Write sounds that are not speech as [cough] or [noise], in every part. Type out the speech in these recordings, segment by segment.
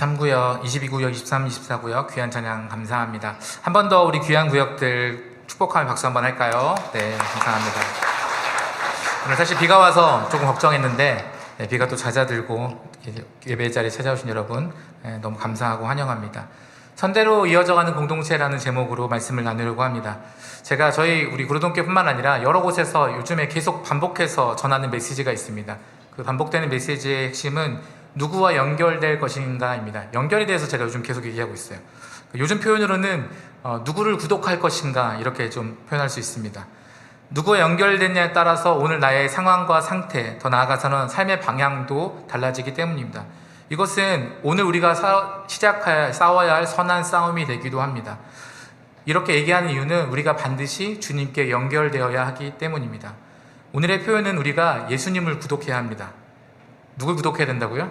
23구역, 22구역, 23, 24구역 귀한 찬양 감사합니다. 한 번 더 우리 귀한 구역들 축복하며 박수 한번 할까요? 네, 감사합니다. 오늘 사실 비가 와서 조금 걱정했는데 네, 비가 또 잦아들고 예배 자리에 찾아오신 여러분 네, 너무 감사하고 환영합니다. 선대로 이어져가는 공동체라는 제목으로 말씀을 나누려고 합니다. 제가 저희 우리 구로동교뿐만 아니라 여러 곳에서 요즘에 계속 반복해서 전하는 메시지가 있습니다. 그 반복되는 메시지의 핵심은 누구와 연결될 것인가입니다. 연결에 대해서 제가 요즘 계속 얘기하고 있어요. 요즘 표현으로는 어, 누구를 구독할 것인가 이렇게 좀 표현할 수 있습니다. 누구와 연결됐냐에 따라서 오늘 나의 상황과 상태, 더 나아가서는 삶의 방향도 달라지기 때문입니다. 이것은 오늘 우리가 사, 시작할 싸워야 할 선한 싸움이 되기도 합니다. 이렇게 얘기하는 이유는 우리가 반드시 주님께 연결되어야 하기 때문입니다. 오늘의 표현은 우리가 예수님을 구독해야 합니다. 누굴 구독해야 된다고요?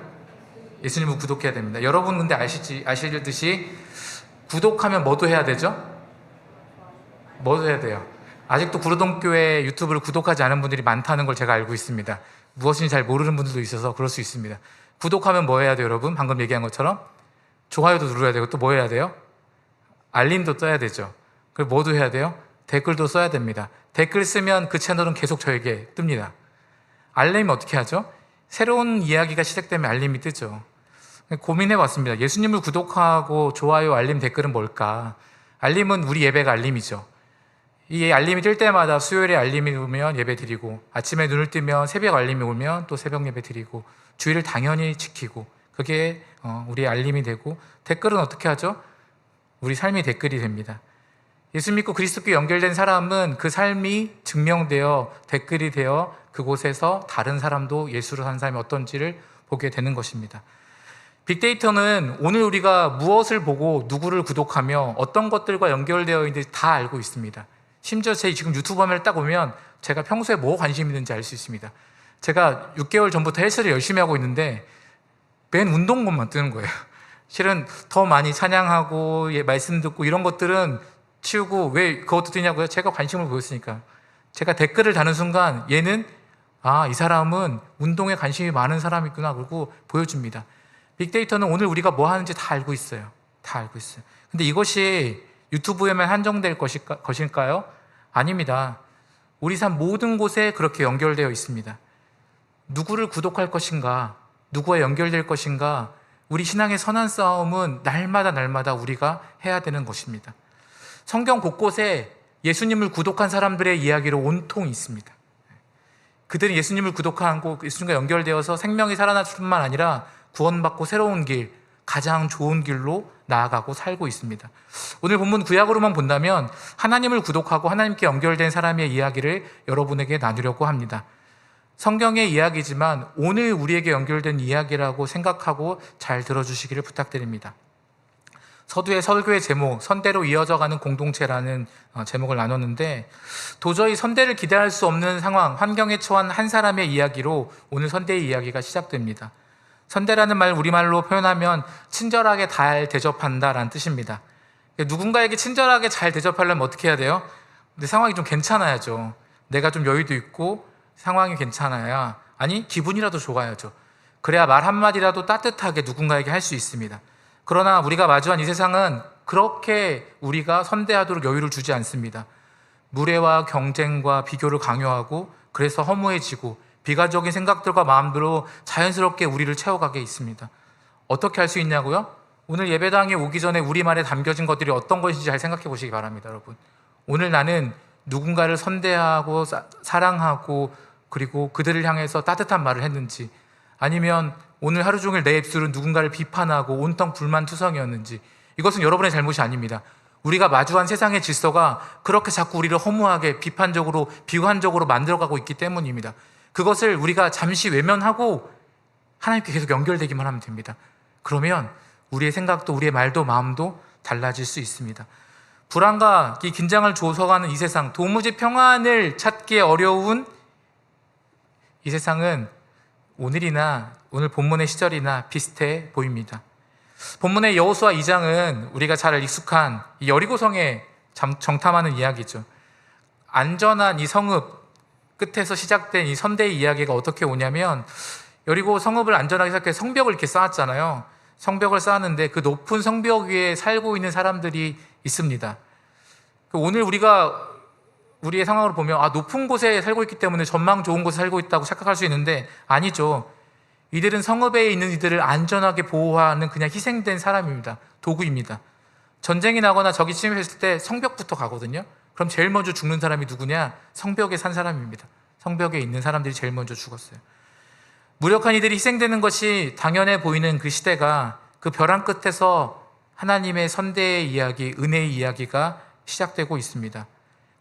예수님을 구독해야 됩니다. 여러분 근데 아시지 아시듯이 구독하면 뭐도 해야 되죠? 뭐도 해야 돼요? 아직도 구로동교회 유튜브를 구독하지 않은 분들이 많다는 걸 제가 알고 있습니다. 무엇인지 잘 모르는 분들도 있어서 그럴 수 있습니다. 구독하면 뭐 해야 돼요, 여러분? 방금 얘기한 것처럼 좋아요도 눌러야 되고 또 뭐 해야 돼요? 알림도 떠야 되죠. 그리고 뭐도 해야 돼요? 댓글도 써야 됩니다. 댓글 쓰면 그 채널은 계속 저에게 뜹니다. 알림이 어떻게 하죠? 새로운 이야기가 시작되면 알림이 뜨죠. 고민해 봤습니다. 예수님을 구독하고 좋아요, 알림, 댓글은 뭘까? 알림은 우리 예배가 알림이죠. 이 알림이 뜰 때마다 수요일에 알림이 오면 예배 드리고 아침에 눈을 뜨면 새벽 알림이 오면 또 새벽 예배 드리고 주일을 당연히 지키고 그게 어, 우리의 알림이 되고 댓글은 어떻게 하죠? 우리 삶이 댓글이 됩니다. 예수 믿고 그리스도께 연결된 사람은 그 삶이 증명되어 댓글이 되어 그곳에서 다른 사람도 예수를 한 사람이 어떤지를 보게 되는 것입니다. 빅데이터는 오늘 우리가 무엇을 보고 누구를 구독하며 어떤 것들과 연결되어 있는지 다 알고 있습니다. 심지어 제 지금 유튜브 화면을 딱 보면 제가 평소에 뭐 관심 있는지 알 수 있습니다. 제가 6개월 전부터 헬스를 열심히 하고 있는데 맨 운동권만 뜨는 거예요. [laughs] 실은 더 많이 찬양하고 예, 말씀 듣고 이런 것들은 치우고 왜 그것도 뜨냐고요? 제가 관심을 보였으니까. 제가 댓글을 다는 순간 얘는 아, 이 사람은 운동에 관심이 많은 사람이구나 그러고 보여줍니다. 빅데이터는 오늘 우리가 뭐 하는지 다 알고 있어요. 다 알고 있어요. 근데 이것이 유튜브에만 한정될 것일까, 것일까요? 아닙니다. 우리 삶 모든 곳에 그렇게 연결되어 있습니다. 누구를 구독할 것인가, 누구와 연결될 것인가, 우리 신앙의 선한 싸움은 날마다 날마다 우리가 해야 되는 것입니다. 성경 곳곳에 예수님을 구독한 사람들의 이야기로 온통 있습니다. 그들은 예수님을 구독하고 예수님과 연결되어서 생명이 살아날 뿐만 아니라 구원받고 새로운 길, 가장 좋은 길로 나아가고 살고 있습니다. 오늘 본문 구약으로만 본다면 하나님을 구독하고 하나님께 연결된 사람의 이야기를 여러분에게 나누려고 합니다. 성경의 이야기지만 오늘 우리에게 연결된 이야기라고 생각하고 잘 들어주시기를 부탁드립니다. 서두의 설교의 제목, 선대로 이어져가는 공동체라는 어, 제목을 나눴는데 도저히 선대를 기대할 수 없는 상황, 환경에 처한 한 사람의 이야기로 오늘 선대의 이야기가 시작됩니다. 선대라는 말 우리말로 표현하면 친절하게 잘 대접한다라는 뜻입니다. 누군가에게 친절하게 잘 대접하려면 어떻게 해야 돼요? 근데 상황이 좀 괜찮아야죠. 내가 좀 여유도 있고 상황이 괜찮아야 아니 기분이라도 좋아야죠. 그래야 말 한마디라도 따뜻하게 누군가에게 할 수 있습니다. 그러나 우리가 마주한 이 세상은 그렇게 우리가 선대하도록 여유를 주지 않습니다. 무례와 경쟁과 비교를 강요하고 그래서 허무해지고 비가적인 생각들과 마음들로 자연스럽게 우리를 채워가게 있습니다. 어떻게 할 수 있냐고요? 오늘 예배당에 오기 전에 우리말에 담겨진 것들이 어떤 것인지 잘 생각해 보시기 바랍니다, 여러분. 오늘 나는 누군가를 선대하고 사, 사랑하고 그리고 그들을 향해서 따뜻한 말을 했는지 아니면 오늘 하루 종일 내 입술은 누군가를 비판하고 온통 불만투성이었는지 이것은 여러분의 잘못이 아닙니다. 우리가 마주한 세상의 질서가 그렇게 자꾸 우리를 허무하게 비판적으로 비관적으로 만들어가고 있기 때문입니다. 그것을 우리가 잠시 외면하고 하나님께 계속 연결되기만 하면 됩니다. 그러면 우리의 생각도 우리의 말도 마음도 달라질 수 있습니다. 불안과 이 긴장을 조성하는 이 세상, 도무지 평안을 찾기 어려운 이 세상은 오늘이나 오늘 본문의 시절이나 비슷해 보입니다. 본문의 여호수아 2장은 우리가 잘 익숙한 여리고성에 정탐하는 이야기죠. 안전한 이 성읍 끝에서 시작된 이 선대의 이야기가 어떻게 오냐면 여리고 성읍을 안전하게 생각해 성벽을 이렇게 쌓았잖아요. 성벽을 쌓았는데 그 높은 성벽 위에 살고 있는 사람들이 있습니다. 그 오늘 우리가 우리의 상황을 보면 아 높은 곳에 살고 있기 때문에 전망 좋은 곳에 살고 있다고 착각할 수 있는데 아니죠. 이들은 성읍에 있는 이들을 안전하게 보호하는 그냥 희생된 사람입니다. 도구입니다. 전쟁이 나거나 적이 침입했을 때 성벽부터 가거든요. 그럼 제일 먼저 죽는 사람이 누구냐? 성벽에 산 사람입니다. 성벽에 있는 사람들이 제일 먼저 죽었어요. 무력한 이들이 희생되는 것이 당연해 보이는 그 시대가 그 벼랑 끝에서 하나님의 선대의 이야기, 은혜의 이야기가 시작되고 있습니다.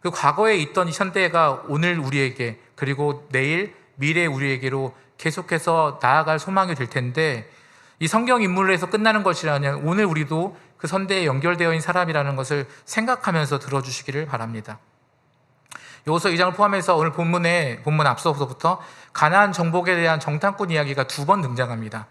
그 과거에 있던 이 현대가 오늘 우리에게 그리고 내일 미래 우리에게로 계속해서 나아갈 소망이 될 텐데 이 성경 인물에서 끝나는 것이라면 오늘 우리도 그 선대에 연결되어 있는 사람이라는 것을 생각하면서 들어주시기를 바랍니다. 여기서 2장을 포함해서 오늘 본문에 본문 앞서서부터 가나안 정복에 대한 정탐꾼 이야기가 두 번 등장합니다.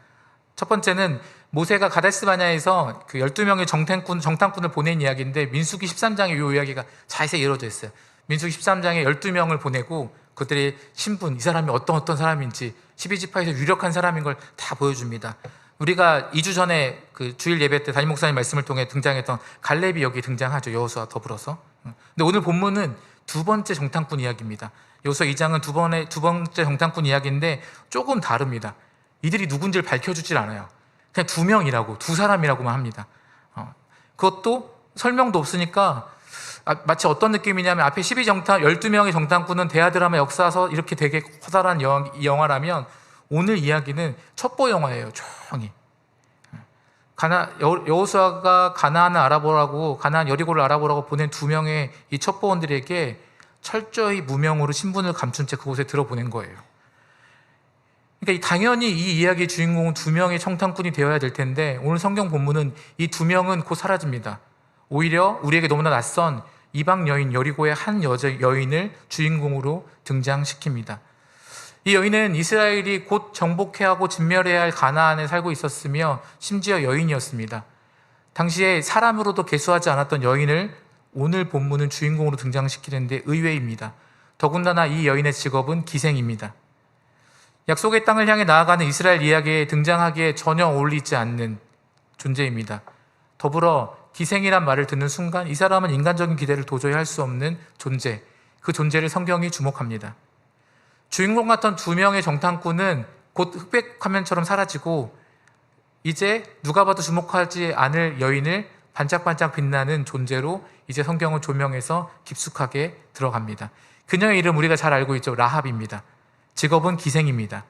첫 번째는 모세가 가데스 바냐에서 그 12명의 정탐꾼, 정탐꾼을 보낸 이야기인데 민수기 13장에 이 이야기가 자세히 이루어져 있어요. 민수기 13장에 12명을 보내고 그들의 신분, 이 사람이 어떤 어떤 사람인지 12지파에서 유력한 사람인 걸 다 보여줍니다. 우리가 2주 전에 그 주일 예배 때 담임 목사님 말씀을 통해 등장했던 갈렙이 여기 등장하죠. 여호수와 더불어서. 근데 오늘 본문은 두 번째 정탐꾼 이야기입니다. 여호수아 2장은 두 번의 두 번째 정탐꾼 이야기인데 조금 다릅니다. 이들이 누군지를 밝혀주질 않아요. 그냥 두 명이라고 두 사람이라고만 합니다. 어, 그것도 설명도 없으니까 아, 마치 어떤 느낌이냐면 앞에 12정탐 12명의 정탐꾼은 대하 드라마 역사서 이렇게 되게 커다란 영, 영화라면 오늘 이야기는 첩보 영화예요. 조용히. 가나 여- 여호수아가 가나안을 알아보라고 가나안 여리고를 알아보라고 보낸 두 명의 이 첩보원들에게 철저히 무명으로 신분을 감춘 채 그곳에 들어보낸 거예요. 그러니까 이- 당연히 이 이야기의 주인공은 두 명의 청탐꾼이 되어야 될 텐데 오늘 성경 본문은 이 두 명은 곧 사라집니다. 오히려 우리에게 너무나 낯선 이방 여인 여리고의 한 여자 여인을 주인공으로 등장시킵니다. 이 여인은 이스라엘이 곧 정복해야 하고 진멸해야 할 가나안에 살고 있었으며 심지어 여인이었습니다. 당시에 사람으로도 개수하지 않았던 여인을 오늘 본문은 주인공으로 등장시키는데 의외입니다. 더군다나 이 여인의 직업은 기생입니다. 약속의 땅을 향해 나아가는 이스라엘 이야기에 등장하기에 전혀 어울리지 않는 존재입니다. 더불어 기생이란 말을 듣는 순간 이 사람은 인간적인 기대를 도저히 할 수 없는 존재, 그 존재를 성경이 주목합니다. 주인공 같던 두 명의 정탐꾼은 곧 흑백 화면처럼 사라지고 이제 누가 봐도 주목하지 않을 여인을 반짝반짝 빛나는 존재로 이제 성경은 조명해서 깊숙하게 들어갑니다. 그녀의 이름 우리가 잘 알고 있죠. 라합입니다. 직업은 기생입니다.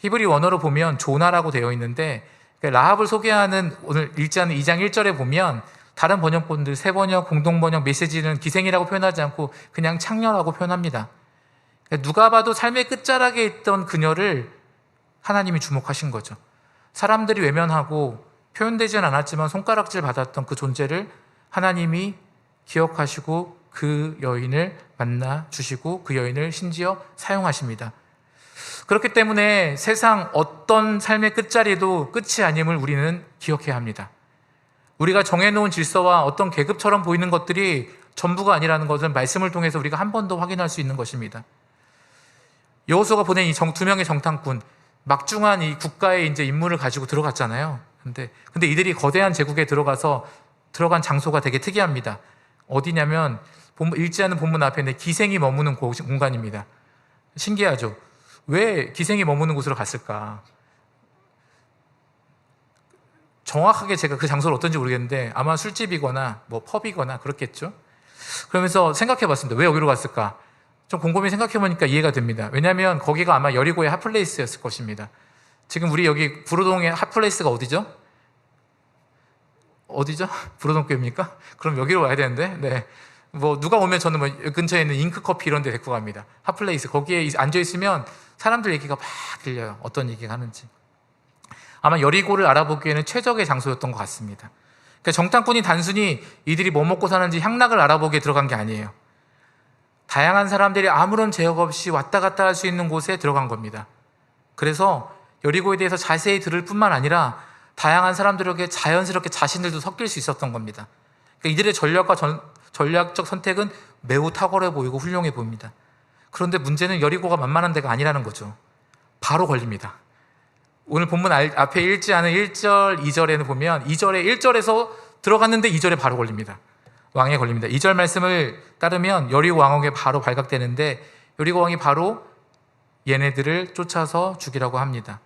히브리 원어로 보면 조나라고 되어 있는데 그 라합을 소개하는 오늘 읽자는 2장 1절에 보면 다른 번역본들 세 번역, 공동 번역, 메시지는 기생이라고 표현하지 않고 그냥 창녀라고 표현합니다. 그러니까 누가 봐도 삶의 끝자락에 있던 그녀를 하나님이 주목하신 거죠. 사람들이 외면하고 표현되지는 않았지만 손가락질 받았던 그 존재를 하나님이 기억하시고 그 여인을 만나 주시고 그 여인을 심지어 사용하십니다. 그렇기 때문에 세상 어떤 삶의 끝자리도 끝이 아님을 우리는 기억해야 합니다. 우리가 정해놓은 질서와 어떤 계급처럼 보이는 것들이 전부가 아니라는 것을 말씀을 통해서 우리가 한 번 더 확인할 수 있는 것입니다. 여호수가 보낸 이 두 명의 정탐꾼 막중한 이 국가의 이제 임무를 가지고 들어갔잖아요. 근데 근데 이들이 거대한 제국에 들어가서 들어간 장소가 되게 특이합니다. 어디냐면 읽지 않은 본문 앞에 있는 기생이 머무는 곳- 공간입니다. 신기하죠. 왜 기생이 머무는 곳으로 갔을까? 정확하게 제가 그 장소를 어떤지 모르겠는데 아마 술집이거나 뭐 펍이거나 그렇겠죠. 그러면서 생각해 봤습니다. 왜 여기로 갔을까? 좀 곰곰이 생각해 보니까 이해가 됩니다. 왜냐하면 거기가 아마 여리고의 핫플레이스였을 것입니다. 지금 우리 여기 구로동의 핫플레이스가 어디죠? 어디죠? [laughs] 구로동교입니까? 그럼 여기로 와야 되는데, 네. 뭐 누가 오면 저는 뭐 근처에 있는 잉크 커피 이런 데 데리고 갑니다. 핫플레이스 거기에 앉아 있으면 사람들 얘기가 막 들려요. 어떤 얘기가 하는지. 아마 여리고를 알아보기에는 최적의 장소였던 것 같습니다. 그러니까 정탐꾼이 단순히 이들이 뭐 먹고 사는지 향락을 알아보기에 들어간 게 아니에요. 다양한 사람들이 아무런 제약 없이 왔다 갔다 할 수 있는 곳에 들어간 겁니다. 그래서 여리고에 대해서 자세히 들을 뿐만 아니라 다양한 사람들에게 자연스럽게 자신들도 섞일 수 있었던 겁니다. 그러니까 이들의 전략과 전- 전략적 선택은 매우 탁월해 보이고 훌륭해 보입니다. 그런데 문제는 여리고가 만만한 데가 아니라는 거죠. 바로 걸립니다. 오늘 본문 알- 앞에 읽지 않은 1절, 2절에는 보면 2절에 1절에서 들어갔는데 2절에 바로 걸립니다. 왕에 걸립니다. 2절 말씀을 따르면 여리고 왕에게 바로 발각되는데 여리고 왕이 바로 얘네들을 쫓아서 죽이라고 합니다.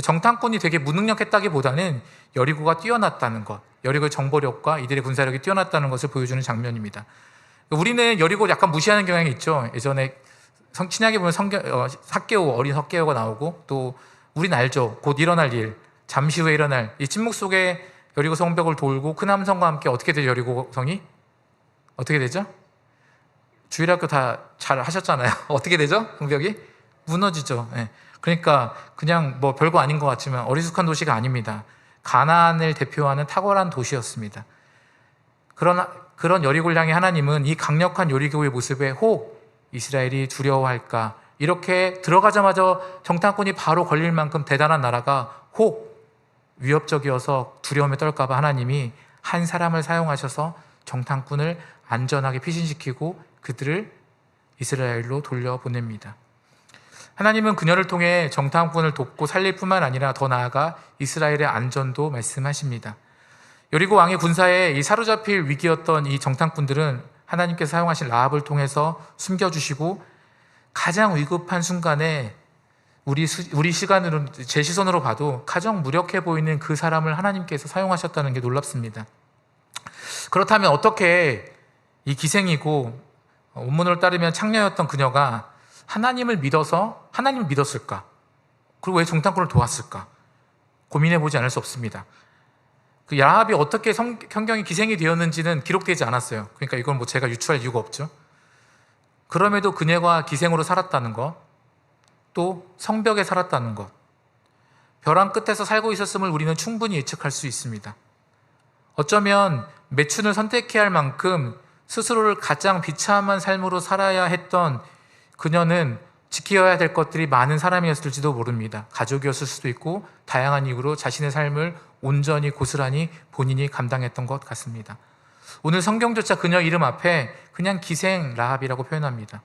정탐꾼이 되게 무능력했다기보다는 여리고가 뛰어났다는 것, 여리고의 정보력과 이들의 군사력이 뛰어났다는 것을 보여주는 장면입니다. 우리는 여리고 약간 무시하는 경향이 있죠. 예전에 성- 신약에 보면 성경, 어, 사개오 어린 석개오가 나오고 또 우린 알죠. 곧 일어날 일, 잠시 후에 일어날 이 침묵 속에 여리고 성벽을 돌고 큰 함성과 함께 어떻게 되죠? 여리고 성이 어떻게 되죠? 주일학교 다 잘 하셨잖아요. [laughs] 어떻게 되죠? 성벽이 무너지죠. 예. 그러니까 그냥 뭐 별거 아닌 것 같지만 어리숙한 도시가 아닙니다. 가나안을 대표하는 탁월한 도시였습니다. 그런 그런 향해 하나님은 이 강력한 여리고의 모습에 혹 이스라엘이 두려워할까 이렇게 들어가자마자 정탐꾼이 바로 걸릴 만큼 대단한 나라가 혹 위협적이어서 두려움에 떨까봐 하나님이 한 사람을 사용하셔서 정탐꾼을 안전하게 피신시키고 그들을 이스라엘로 돌려보냅니다. 하나님은 그녀를 통해 정탐꾼을 돕고 살릴 뿐만 아니라 더 나아가 이스라엘의 안전도 말씀하십니다. 여리고 왕의 군사에 이 사로잡힐 위기였던 이 정탐꾼들은 하나님께서 사용하신 라합을 통해서 숨겨주시고 가장 위급한 순간에 우리 수- 우리 시간으로 제 시선으로 봐도 가장 무력해 보이는 그 사람을 하나님께서 사용하셨다는 게 놀랍습니다. 그렇다면 어떻게 이 기생이고 어, 원문으로 따르면 창녀였던 그녀가 하나님을 믿어서 하나님을 믿었을까? 그리고 왜 정탐꾼을 도왔을까? 고민해 보지 않을 수 없습니다. 그 야합이 어떻게 성, 성경이 기생이 되었는지는 기록되지 않았어요. 그러니까 이건 뭐 제가 유추할 이유가 없죠. 그럼에도 그녀가 기생으로 살았다는 것, 또 성벽에 살았다는 것, 벼랑 끝에서 살고 있었음을 우리는 충분히 예측할 수 있습니다. 어쩌면 매춘을 선택해야 할 만큼 스스로를 가장 비참한 삶으로 살아야 했던 그녀는 지켜야 될 것들이 많은 사람이었을지도 모릅니다. 가족이었을 수도 있고 다양한 이유로 자신의 삶을 온전히 고스란히 본인이 감당했던 것 같습니다. 오늘 성경조차 그녀 이름 앞에 그냥 기생 라합이라고 표현합니다.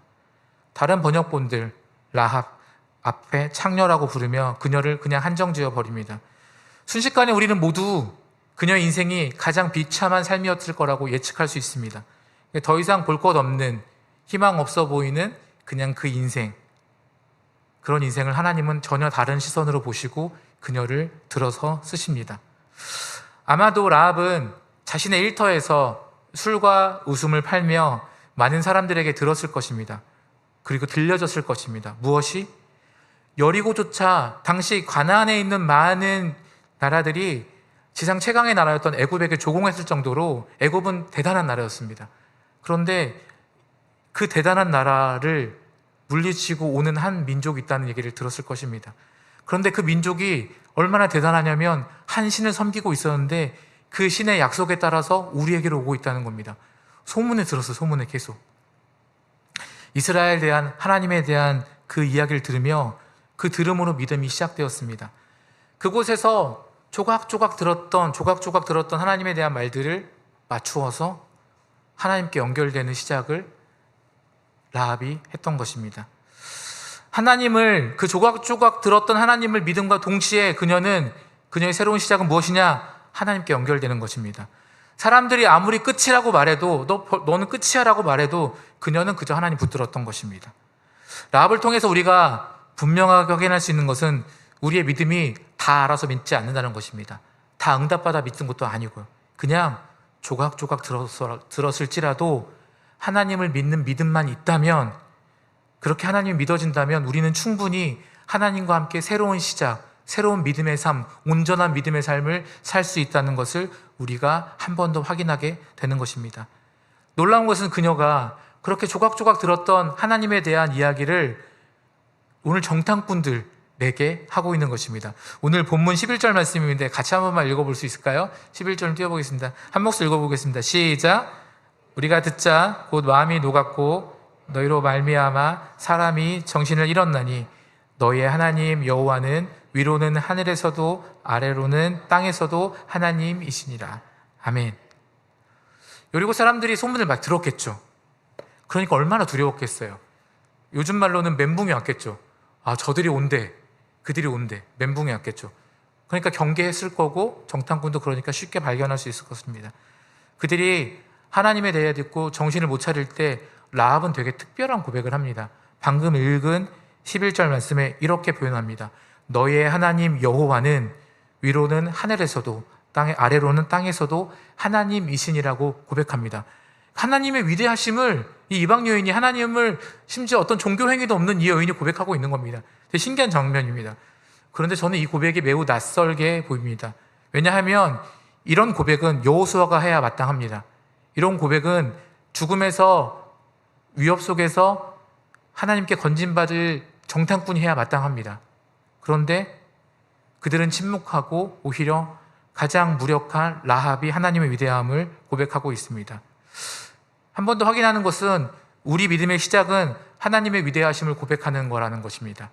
다른 번역본들 라합 앞에 창녀라고 부르며 그녀를 그냥 한정지어 버립니다. 순식간에 우리는 모두 그녀의 인생이 가장 비참한 삶이었을 거라고 예측할 수 있습니다. 더 이상 볼 것 없는 희망 없어 보이는 그냥 그 인생. 그런 인생을 하나님은 전혀 다른 시선으로 보시고 그녀를 들어서 쓰십니다. 아마도 라합은 자신의 일터에서 술과 웃음을 팔며 많은 사람들에게 들었을 것입니다. 그리고 들려졌을 것입니다. 무엇이? 여리고조차 당시 가나안에 있는 많은 나라들이 지상 최강의 나라였던 애굽에게 조공했을 정도로 애굽은 대단한 나라였습니다. 그런데 그 대단한 나라를 물리치고 오는 한 민족이 있다는 얘기를 들었을 것입니다. 그런데 그 민족이 얼마나 대단하냐면 한 신을 섬기고 있었는데 그 신의 약속에 따라서 우리에게로 오고 있다는 겁니다. 소문에 들었어, 소문에 계속. 이스라엘에 대한 하나님에 대한 그 이야기를 들으며 그 들음으로 믿음이 시작되었습니다. 그곳에서 조각조각 들었던 조각조각 들었던 하나님에 대한 말들을 맞추어서 하나님께 연결되는 시작을 라합이 했던 것입니다. 하나님을 그 조각조각 들었던 하나님을 믿음과 동시에 그녀는 그녀의 새로운 시작은 무엇이냐? 하나님께 연결되는 것입니다. 사람들이 아무리 끝이라고 말해도 너 너는 끝이야라고 말해도 그녀는 그저 하나님 붙들었던 것입니다. 라합을 통해서 우리가 분명하게 확인할 수 있는 것은 우리의 믿음이 다 알아서 믿지 않는다는 것입니다. 다 응답받아 믿는 것도 아니고요. 그냥 조각조각 들었, 들었을지라도 하나님을 믿는 믿음만 있다면 그렇게 하나님이 믿어진다면 우리는 충분히 하나님과 함께 새로운 시작, 새로운 믿음의 삶, 온전한 믿음의 삶을 살 수 있다는 것을 우리가 한 번 더 확인하게 되는 것입니다. 놀라운 것은 그녀가 그렇게 조각조각 들었던 하나님에 대한 이야기를 오늘 정탐꾼들에게 하고 있는 것입니다. 오늘 본문 11절 말씀인데 같이 한 번만 읽어볼 수 있을까요? 11절 띄워보겠습니다. 한 목소리 읽어보겠습니다. 시작. 우리가 듣자 곧 마음이 녹았고 너희로 말미암아 사람이 정신을 잃었나니 너희의 하나님 여호와는 위로는 하늘에서도 아래로는 땅에서도 하나님이시니라. 아멘. 여리고 사람들이 소문을 막 들었겠죠. 그러니까 얼마나 두려웠겠어요. 요즘 말로는 멘붕이 왔겠죠. 아, 저들이 온대. 그들이 온대. 멘붕이 왔겠죠. 그러니까 경계했을 거고 정탐꾼도 그러니까 쉽게 발견할 수 있을 것입니다. 그들이 하나님에 대해 듣고 정신을 못 차릴 때 라합은 되게 특별한 고백을 합니다. 방금 읽은 11절 말씀에 이렇게 표현합니다. 너의 하나님 여호와는 위로는 하늘에서도 땅의 아래로는 땅에서도 하나님이신이라고 고백합니다. 하나님의 위대하심을 이 이방 여인이 하나님을 심지어 어떤 종교 행위도 없는 이 여인이 고백하고 있는 겁니다. 되게 신기한 장면입니다. 그런데 저는 이 고백이 매우 낯설게 보입니다. 왜냐하면 이런 고백은 여호수아가 해야 마땅합니다. 이런 고백은 죽음에서 위협 속에서 하나님께 건진받을 정탐꾼이 해야 마땅합니다. 그런데 그들은 침묵하고 오히려 가장 무력한 라합이 하나님의 위대함을 고백하고 있습니다. 한 번 더 확인하는 것은 우리 믿음의 시작은 하나님의 위대하심을 고백하는 거라는 것입니다.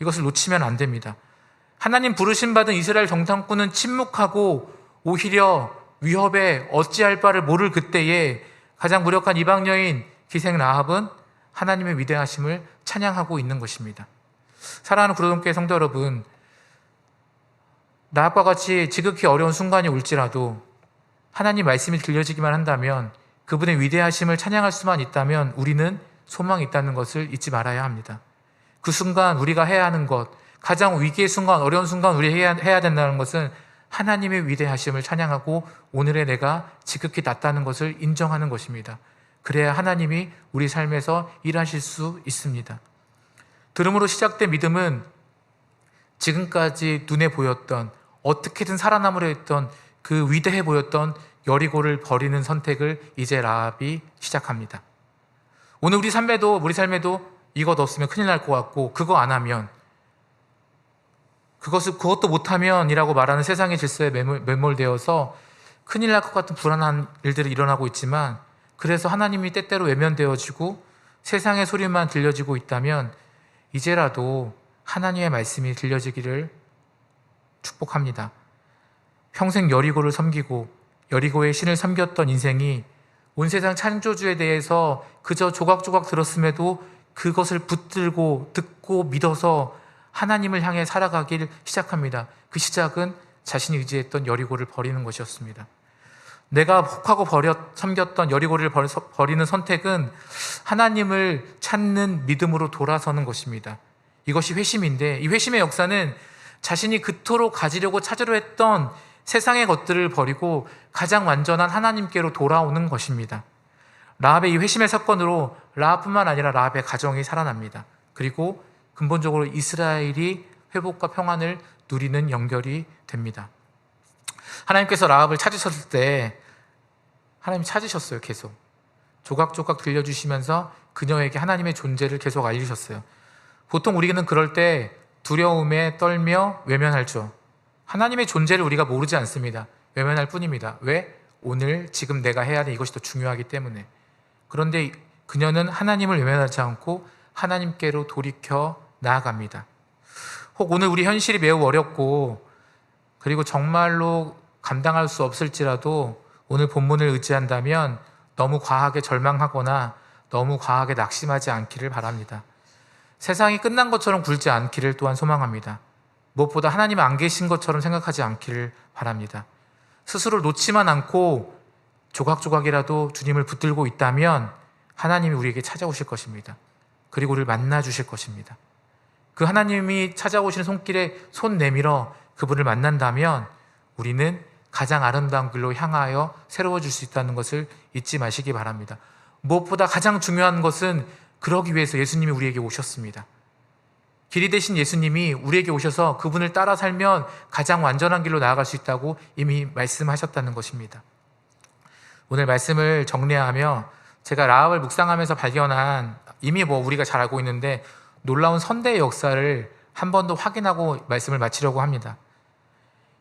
이것을 놓치면 안 됩니다. 하나님 부르심 받은 이스라엘 정탐꾼은 침묵하고 오히려 위협에 어찌할 바를 모를 그때에 가장 무력한 이방 여인 기생 라합은 하나님의 위대하심을 찬양하고 있는 것입니다. 사랑하는 구로동교회 성도 여러분, 라합과 같이 지극히 어려운 순간이 올지라도 하나님 말씀이 들려지기만 한다면 그분의 위대하심을 찬양할 수만 있다면 우리는 소망이 있다는 것을 잊지 말아야 합니다. 그 순간 우리가 해야 하는 것, 가장 위기의 순간, 어려운 순간 우리 해야, 해야 된다는 것은 하나님의 위대하심을 찬양하고 오늘의 내가 지극히 낫다는 것을 인정하는 것입니다. 그래야 하나님이 우리 삶에서 일하실 수 있습니다. 들음으로 시작된 믿음은 지금까지 눈에 보였던 어떻게든 살아남으려 했던 그 위대해 보였던 여리고를 버리는 선택을 이제 라합이 시작합니다. 오늘 우리 삶에도 우리 삶에도 이것 없으면 큰일 날 것 같고 그거 안 하면 그것을 그것도 못하면이라고 말하는 세상의 질서에 매몰, 매몰 되어서 큰일 날 것 같은 불안한 일들이 일어나고 있지만 그래서 하나님이 때때로 외면되어지고 세상의 소리만 들려지고 있다면 이제라도 하나님의 말씀이 들려지기를 축복합니다. 평생 여리고를 섬기고 여리고의 신을 섬겼던 인생이 온 세상 창조주에 대해서 그저 조각조각 들었음에도 그것을 붙들고 듣고 믿어서 하나님을 향해 살아가길 시작합니다. 그 시작은 자신이 의지했던 여리고를 버리는 것이었습니다. 내가 혹하고 버렸, 섬겼던 여리고를 버리는 선택은 하나님을 찾는 믿음으로 돌아서는 것입니다. 이것이 회심인데 이 회심의 역사는 자신이 그토록 가지려고 찾으려 했던 세상의 것들을 버리고 가장 완전한 하나님께로 돌아오는 것입니다. 라합의 이 회심의 사건으로 라합뿐만 아니라 라합의 가정이 살아납니다. 그리고 근본적으로 이스라엘이 회복과 평안을 누리는 연결이 됩니다. 하나님께서 라합을 찾으셨을 때 하나님 찾으셨어요, 계속. 조각조각 들려주시면서 그녀에게 하나님의 존재를 계속 알리셨어요. 보통 우리는 그럴 때 두려움에 떨며 외면할죠. 하나님의 존재를 우리가 모르지 않습니다. 외면할 뿐입니다. 왜? 오늘 지금 내가 해야 하는 이것이 더 중요하기 때문에. 그런데 그녀는 하나님을 외면하지 않고 하나님께로 돌이켜 나아갑니다. 혹 오늘 우리 현실이 매우 어렵고 그리고 정말로 감당할 수 없을지라도 오늘 본문을 의지한다면 너무 과하게 절망하거나 너무 과하게 낙심하지 않기를 바랍니다. 세상이 끝난 것처럼 굴지 않기를 또한 소망합니다. 무엇보다 하나님 안 계신 것처럼 생각하지 않기를 바랍니다. 스스로 놓지만 않고 조각조각이라도 주님을 붙들고 있다면 하나님이 우리에게 찾아오실 것입니다. 그리고 우리를 만나 주실 것입니다. 그 하나님이 찾아오시는 손길에 손 내밀어 그분을 만난다면 우리는 가장 아름다운 길로 향하여 새로워질 수 있다는 것을 잊지 마시기 바랍니다. 무엇보다 가장 중요한 것은 그러기 위해서 예수님이 우리에게 오셨습니다. 길이 되신 예수님이 우리에게 오셔서 그분을 따라 살면 가장 완전한 길로 나아갈 수 있다고 이미 말씀하셨다는 것입니다. 오늘 말씀을 정리하며 제가 라합을 묵상하면서 발견한 이미 뭐 우리가 잘 알고 있는데 놀라운 선대의 역사를 한 번 더 확인하고 말씀을 마치려고 합니다.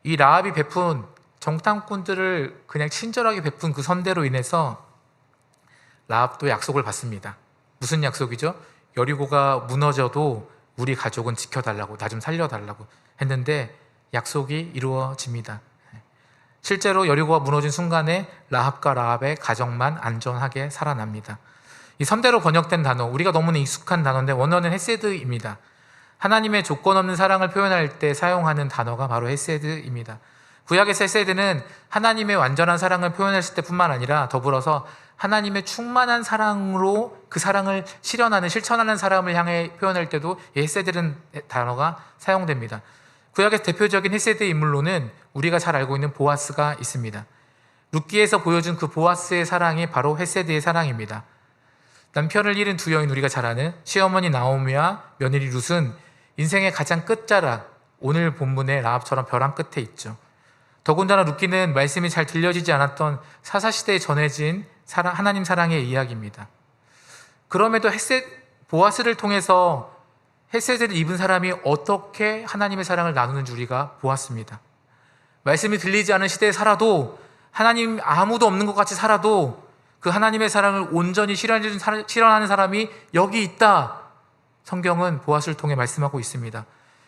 이 라합이 베푼 정탐꾼들을 그냥 친절하게 베푼 그 선대로 인해서 라합도 약속을 받습니다. 무슨 약속이죠? 여리고가 무너져도 우리 가족은 지켜달라고 나 좀 살려달라고 했는데 약속이 이루어집니다. 실제로 여리고가 무너진 순간에 라합과 라합의 가정만 안전하게 살아납니다. 이 선대로 번역된 단어 우리가 너무나 익숙한 단어인데 원어는 헤세드입니다. 하나님의 조건 없는 사랑을 표현할 때 사용하는 단어가 바로 헤세드입니다. 구약에서 헤세드는 하나님의 완전한 사랑을 표현했을 때뿐만 아니라 더불어서 하나님의 충만한 사랑으로 그 사랑을 실현하는 실천하는 사람을 향해 표현할 때도 이 헤세드는 단어가 사용됩니다. 구약의 대표적인 헤세드 인물로는 우리가 잘 알고 있는 보아스가 있습니다. 룻기에서 보여준 그 보아스의 사랑이 바로 헤세드의 사랑입니다. 남편을 잃은 두 여인 우리가 잘 아는 시어머니 나오미와 며느리 룻은 인생의 가장 끝자락 오늘 본문의 라합처럼 벼랑 끝에 있죠. 더군다나 룻기는 말씀이 잘 들려지지 않았던 사사시대에 전해진 사랑, 하나님 사랑의 이야기입니다. 그럼에도 헤세 보아스를 통해서 헤세드를 입은 사람이 어떻게 하나님의 사랑을 나누는지 우리가 보았습니다. 말씀이 들리지 않은 시대에 살아도 하나님 아무도 없는 것 같이 살아도 그 하나님의 사랑을 온전히 실현하는 사람이 여기 있다. 성경은 보아스를 통해 말씀하고 있습니다.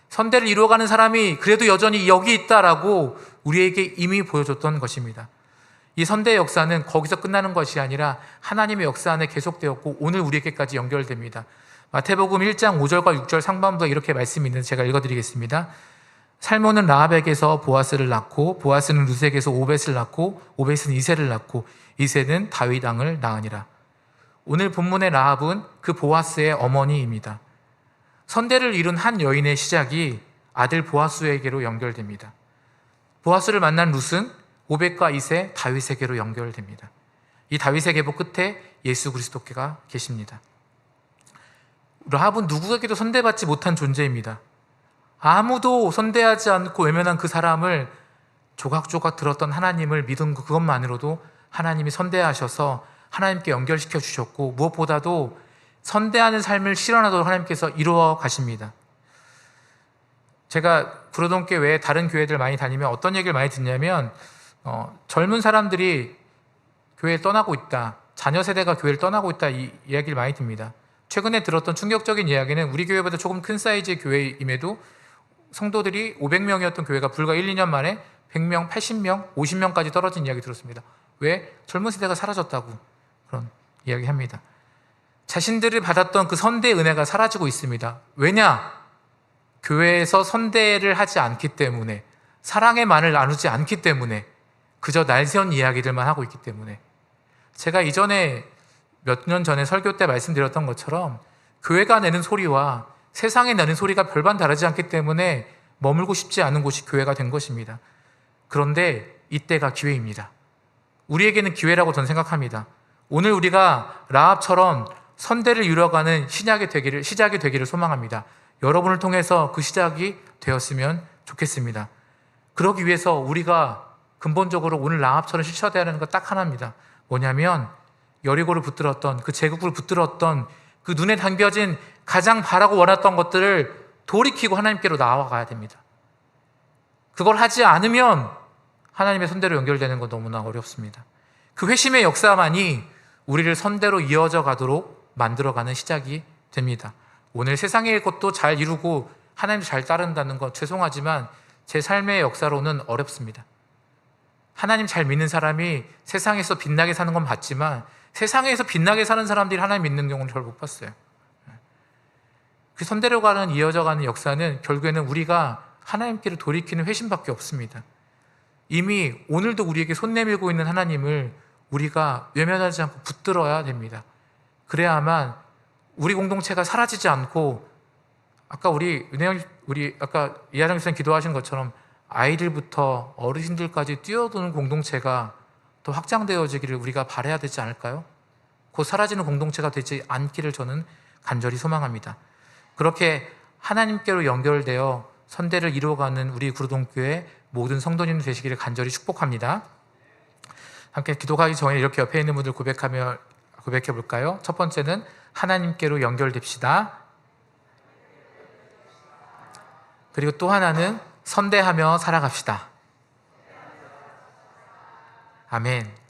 선대를 이루어가는 사람이 그래도 여전히 여기 있다라고 우리에게 이미 보여줬던 것입니다. 이 선대의 역사는 거기서 끝나는 것이 아니라 하나님의 역사 안에 계속되었고 오늘 우리에게까지 연결됩니다. 마태복음 1장 5절과 6절 상반부에 이렇게 말씀이 있는데 제가 읽어드리겠습니다. 살모는 라합에게서 보아스를 낳고 보아스는 루색에서 오벳을 낳고 오벳은 이세를 낳고 이세는 다윗 왕을 낳으니라. 오늘 본문의 라합은 그 보아스의 어머니입니다. 선대를 이룬 한 여인의 시작이 아들 보아스에게로 연결됩니다. 보아스를 만난 룻은 오벳과 이세 다윗에게로 연결됩니다. 이 다윗의 계보 끝에 예수 그리스도께가 계십니다. 라합은 누구에게도 선대받지 못한 존재입니다. 아무도 선대하지 않고 외면한 그 사람을 조각조각 들었던 하나님을 믿은 그것만으로도 하나님이 선대하셔서 하나님께 연결시켜 주셨고 무엇보다도 선대하는 삶을 실현하도록 하나님께서 이루어 가십니다. 제가 구로동교 외에 다른 교회들 많이 다니면 어떤 얘기를 많이 듣냐면 어, 젊은 사람들이 교회를 떠나고 있다. 자녀 세대가 교회를 떠나고 있다. 이 이야기를 많이 듭니다. 최근에 들었던 충격적인 이야기는 우리 교회보다 조금 큰 사이즈의 교회임에도 성도들이 500명이었던 교회가 불과 1, 2년 만에 100명, 80명, 50명까지 떨어진 이야기 들었습니다. 왜? 젊은 세대가 사라졌다고 그런 이야기 합니다. 자신들이 받았던 그 선대의 은혜가 사라지고 있습니다. 왜냐? 교회에서 선대를 하지 않기 때문에 사랑의 말을 나누지 않기 때문에 그저 날선 이야기들만 하고 있기 때문에 제가 이전에 몇 년 전에 설교 때 말씀드렸던 것처럼 교회가 내는 소리와 세상에 내는 소리가 별반 다르지 않기 때문에 머물고 싶지 않은 곳이 교회가 된 것입니다. 그런데 이때가 기회입니다. 우리에게는 기회라고 저는 생각합니다. 오늘 우리가 라합처럼 선대를 이루어가는 신약이 되기를 시작이 되기를 소망합니다. 여러분을 통해서 그 시작이 되었으면 좋겠습니다. 그러기 위해서 우리가 근본적으로 오늘 라합처럼 실천해야 하는 것 딱 하나입니다. 뭐냐면 여리고를 붙들었던 그 제국을 붙들었던 그 눈에 담겨진 가장 바라고 원했던 것들을 돌이키고 하나님께로 나아가야 됩니다. 그걸 하지 않으면 하나님의 선대로 연결되는 건 너무나 어렵습니다. 그 회심의 역사만이 우리를 선대로 이어져 가도록 만들어가는 시작이 됩니다. 오늘 세상의 것도 잘 이루고 하나님을 잘 따른다는 것 죄송하지만 제 삶의 역사로는 어렵습니다. 하나님 잘 믿는 사람이 세상에서 빛나게 사는 건 봤지만 세상에서 빛나게 사는 사람들이 하나님 믿는 경우는 잘 못 봤어요. 그 선대로 가는 이어져 가는 역사는 결국에는 우리가 하나님께로 돌이키는 회심밖에 없습니다. 이미 오늘도 우리에게 손 내밀고 있는 하나님을 우리가 외면하지 않고 붙들어야 됩니다. 그래야만 우리 공동체가 사라지지 않고 아까 우리 은혜영 우리 아까 이하정 선생 기도하신 것처럼 아이들부터 어르신들까지 뛰어드는 공동체가 더 확장되어지기를 우리가 바래야 되지 않을까요? 곧 사라지는 공동체가 되지 않기를 저는 간절히 소망합니다. 그렇게 하나님께로 연결되어 선대를 이루어가는 우리 구로동교회 모든 성도님 되시기를 간절히 축복합니다. 함께 기도하기 전에 이렇게 옆에 있는 분들 고백하며 고백해 볼까요? 첫 번째는 하나님께로 연결됩시다. 그리고 또 하나는 선대하며 살아갑시다. 아멘.